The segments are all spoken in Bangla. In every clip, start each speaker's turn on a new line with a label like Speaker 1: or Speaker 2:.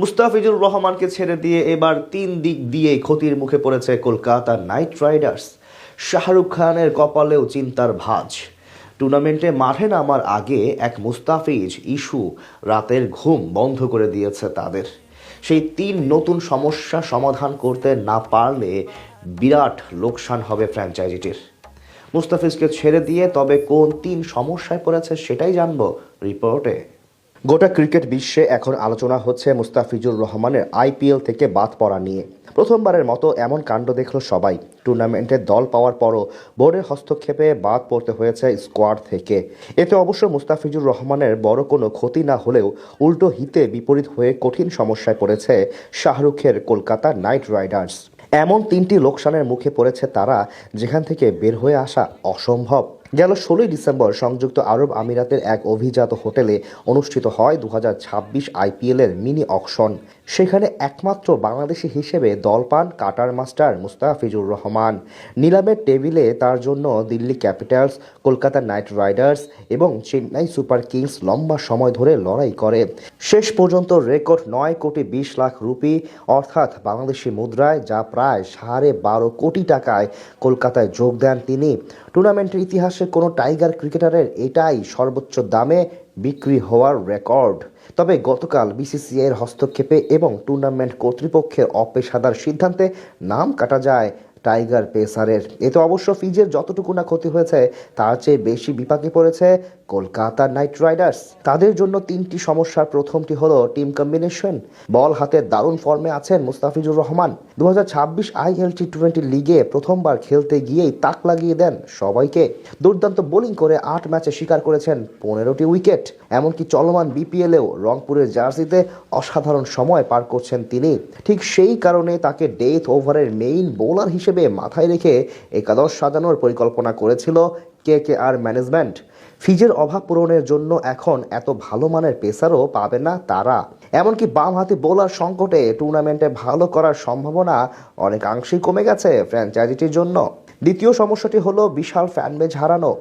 Speaker 1: মুস্তাফিজুর রহমানকে ছেড়ে দিয়ে এবার তিন দিক দিয়ে ক্ষতির মুখে পড়েছে কলকাতা নাইট রাইডার্স। শাহরুখ খানের কপালেও চিন্তার ভাঁজ। টুর্নামেন্টে মাঠে নামার আগে এক মুস্তাফিজ ইস্যু রাতের ঘুম বন্ধ করে দিয়েছে তাদের। সেই তিন নতুন সমস্যা সমাধান করতে না পারলে বিরাট লোকসান হবে ফ্র্যাঞ্চাইজিটির। মুস্তাফিজকে ছেড়ে দিয়ে তবে কোন তিন সমস্যায় পড়েছে সেটাই জানব রিপোর্টে। গোটা ক্রিকেট বিশ্বে এখন আলোচনা হচ্ছে মুস্তাফিজুর রহমানের আইপিএল থেকে বাদ পড়া নিয়ে। প্রথমবারের মতো এমন কাণ্ড দেখল সবাই। টুর্নামেন্টে দল পাওয়ার পরও বোর্ডের হস্তক্ষেপে বাদ পড়তে হয়েছে স্কোয়াড থেকে। এতে অবশ্য মুস্তাফিজুর রহমানের বড় কোনো ক্ষতি না হলেও উল্টো হিতে বিপরীত হয়ে কঠিন সমস্যায় পড়েছে শাহরুখের কলকাতা নাইট রাইডার্স। এমন তিনটি লোকসানের মুখে পড়েছে তারা, যেখান থেকে বের হয়ে আসা অসম্ভব। গেল ষোলোই ডিসেম্বর সংযুক্ত আরব আমিরাতের এক অভিজাত হোটেলে অনুষ্ঠিত হয় দু ছাব্বিশ আইপিএলের মিনি অকশন। সেখানে একমাত্র বাংলাদেশি হিসেবে দল পান কাটার মাস্টার মুস্তাফিজুর রহমান। নিলামের টেবিলে তার জন্য Delhi Capitals, Kolkata Knight Riders এবং চেন্নাই সুপার কিংস লম্বা সময় ধরে লড়াই করে। শেষ পর্যন্ত রেকর্ড নয় কোটি বিশ লাখ রুপি, অর্থাৎ বাংলাদেশি মুদ্রায় যা প্রায় সাড়ে বারো কোটি টাকায় কলকাতায় যোগ দেন তিনি। টুর্নামেন্টের ইতিহাসে কোনো টাইগার ক্রিকেটারের এটাই সর্বোচ্চ দামে বিক্রি হওয়ার রেকর্ড। তবে গতকাল বিসিসিআইয়ের হস্তক্ষেপে এবং টুর্নামেন্ট কর্তৃপক্ষের অপেশাদার সিদ্ধান্তে নাম কাটা যায় টাইগার পেসারের। এতে অবশ্য ফিজের যতটুকু না ক্ষতি হয়েছে, তার চেয়ে বেশি বিপাকে পড়েছে কলকাতা নাইট রাইডার্স। তাদের জন্য তিনটি সমস্যার প্রথমটি হলো টিম কম্বিনেশন। বল হাতে দারুণ ফর্মে আছেন মুস্তাফিজুর রহমান। দু আইএল টি টোয়েন্টি লিগে প্রথমবার খেলতে গিয়েই তাক লাগিয়ে দেন সবাইকে। দুর্দান্ত বোলিং করে আট ম্যাচে শিকার করেছেন পনেরোটি উইকেট। এমনকি চলমান বিপিএলেও রংপুরের জার্সিতে অসাধারণ সময় পার করছেন তিনি। ঠিক সেই কারণে তাকে ডেথ ওভারের মেইন বোলার হিসেবে মাথায় রেখে একাদশ সাজানোর পরিকল্পনা করেছিল কে কে আর ম্যানেজমেন্ট। ফিজের অভাব পূরণের জন্য এখন এত ভালো মানের পেসারও পাবে না তারা। এমনকি বাম হাতি বোলার সংকটে টুর্নামেন্টে ভালো করার সম্ভাবনা অনেকাংশেই কমে গেছে ফ্র্যাঞ্চাইজিটির জন্য। দ্বিতীয় সমস্যাটি হলো বিশাল ফ্যানবেজ হারানো।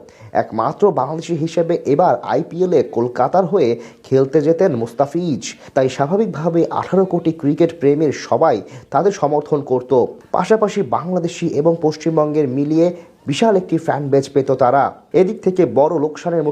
Speaker 1: একমাত্র বাংলাদেশি হিসেবে এবার আইপিএলে কলকাতার হয়ে খেলতে যেতেন মুস্তাফিজ। তাই স্বাভাবিকভাবে আঠারো কোটি ক্রিকেট প্রেমের সবাই তাদের সমর্থন করত। পাশাপাশি বাংলাদেশি এবং পশ্চিমবঙ্গের মিলিয়ে বিশাল একটি ফ্যান বেজ পেত তারা। এদিক থেকে বড় লোকসানের